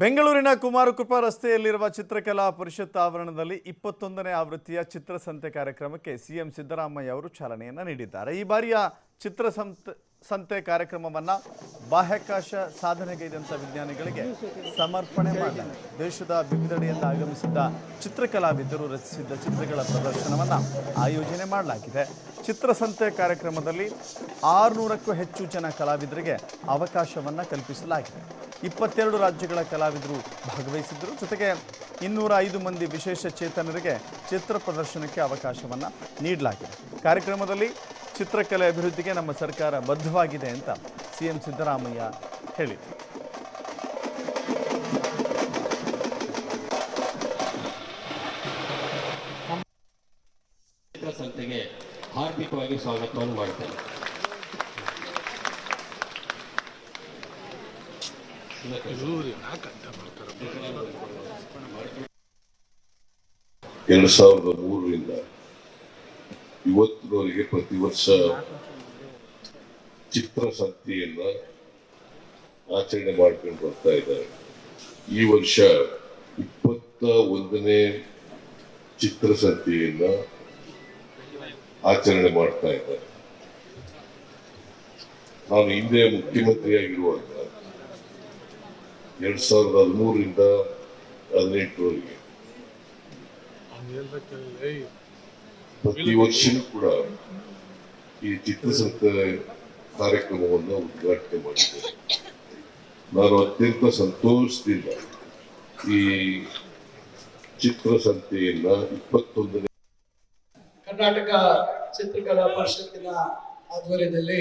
ಬೆಂಗಳೂರಿನ ಕುಮಾರಕೃಪಾ ರಸ್ತೆಯಲ್ಲಿರುವ ಚಿತ್ರಕಲಾ ಪರಿಷತ್ ಆವರಣದಲ್ಲಿ ಇಪ್ಪತ್ತೊಂದನೇ ಆವೃತ್ತಿಯ ಚಿತ್ರಸಂತೆ ಕಾರ್ಯಕ್ರಮಕ್ಕೆ ಸಿಎಂ ಸಿದ್ದರಾಮಯ್ಯ ಅವರು ಚಾಲನೆಯನ್ನು ನೀಡಿದ್ದಾರೆ. ಈ ಬಾರಿಯ ಚಿತ್ರಸಂತೆ ಸಂತೆ ಕಾರ್ಯಕ್ರಮವನ್ನು ಬಾಹ್ಯಾಕಾಶ ಸಾಧನೆಗೈದಂಥ ವಿಜ್ಞಾನಿಗಳಿಗೆ ಸಮರ್ಪಣೆ ಮಾಡಲಾಗಿದೆ ದೇಶದ ವಿವಿಧೆಡೆಯಿಂದ ಆಗಮಿಸಿದ್ದ ಚಿತ್ರಕಲಾವಿದರು ರಚಿಸಿದ್ದ ಚಿತ್ರಗಳ ಪ್ರದರ್ಶನವನ್ನು ಆಯೋಜನೆ ಮಾಡಲಾಗಿದೆ. ಚಿತ್ರಸಂತೆ ಕಾರ್ಯಕ್ರಮದಲ್ಲಿ ಆರುನೂರಕ್ಕೂ ಹೆಚ್ಚು ಜನ ಕಲಾವಿದರಿಗೆ ಅವಕಾಶವನ್ನು ಕಲ್ಪಿಸಲಾಗಿದೆ. ಇಪ್ಪತ್ತೆರಡು ರಾಜ್ಯಗಳ ಕಲಾವಿದರು ಭಾಗವಹಿಸಿದ್ದರು. ಜೊತೆಗೆ ಇನ್ನೂರ ಐದು ಮಂದಿ ವಿಶೇಷ ಚೇತನರಿಗೆ ಚಿತ್ರ ಪ್ರದರ್ಶನಕ್ಕೆ ಅವಕಾಶವನ್ನು ನೀಡಲಾಗಿದೆ. ಕಾರ್ಯಕ್ರಮದಲ್ಲಿ ಚಿತ್ರಕಲೆ ಅಭಿವೃದ್ಧಿಗೆ ನಮ್ಮ ಸರ್ಕಾರ ಬದ್ಧವಾಗಿದೆ ಅಂತ ಸಿಎಂ ಸಿದ್ದರಾಮಯ್ಯ ಹೇಳಿದರು. ಹಾರ್ದಿಕವಾಗಿ ಸ್ವಾಗತವನ್ನು ಮಾಡ್ತೇನೆ. ಎರಡು ಸಾವಿರದ ಮೂರರಿಂದ ಇವತ್ತಿನವರೆಗೆ ಪ್ರತಿ ವರ್ಷ ಚಿತ್ರಸಂತೆಯನ್ನ ಆಚರಣೆ ಮಾಡ್ಕೊಂಡು ಬರ್ತಾ ಇದ್ದಾರೆ. ಈ ವರ್ಷ ಇಪ್ಪತ್ತ ಒಂದನೇ ಚಿತ್ರಸಂತೆಯನ್ನ ಆಚರಣೆ ಮಾಡ್ತಾ ಇದ್ದಾರೆ. ನಾನು ಹಿಂದೆ ಮುಖ್ಯಮಂತ್ರಿಯಾಗಿರುವಾಗ ಎರಡ್ ಸಾವಿರದ ಹದಿಮೂರರಿಂದ ಹದಿನೆಂಟರವರೆಗೆ. ಪ್ರತಿ ವರ್ಷನೂ ಕೂಡ ಈ ಚಿತ್ರಸಂತೆ ಕಾರ್ಯಕ್ರಮವನ್ನು ಉದ್ಘಾಟನೆ ಮಾಡಿದ್ದೇನೆ ನಾನು ಅತ್ಯಂತ ಸಂತೋಷದಿಂದ ಈ ಚಿತ್ರಸಂತೆಯನ್ನ ಇಪ್ಪತ್ತೊಂದನೇ ಕರ್ನಾಟಕ ಚಿತ್ರಕಲಾ ಪರಿಷತ್ತಿನ ಆಧ್ವರ್ಯದಲ್ಲಿ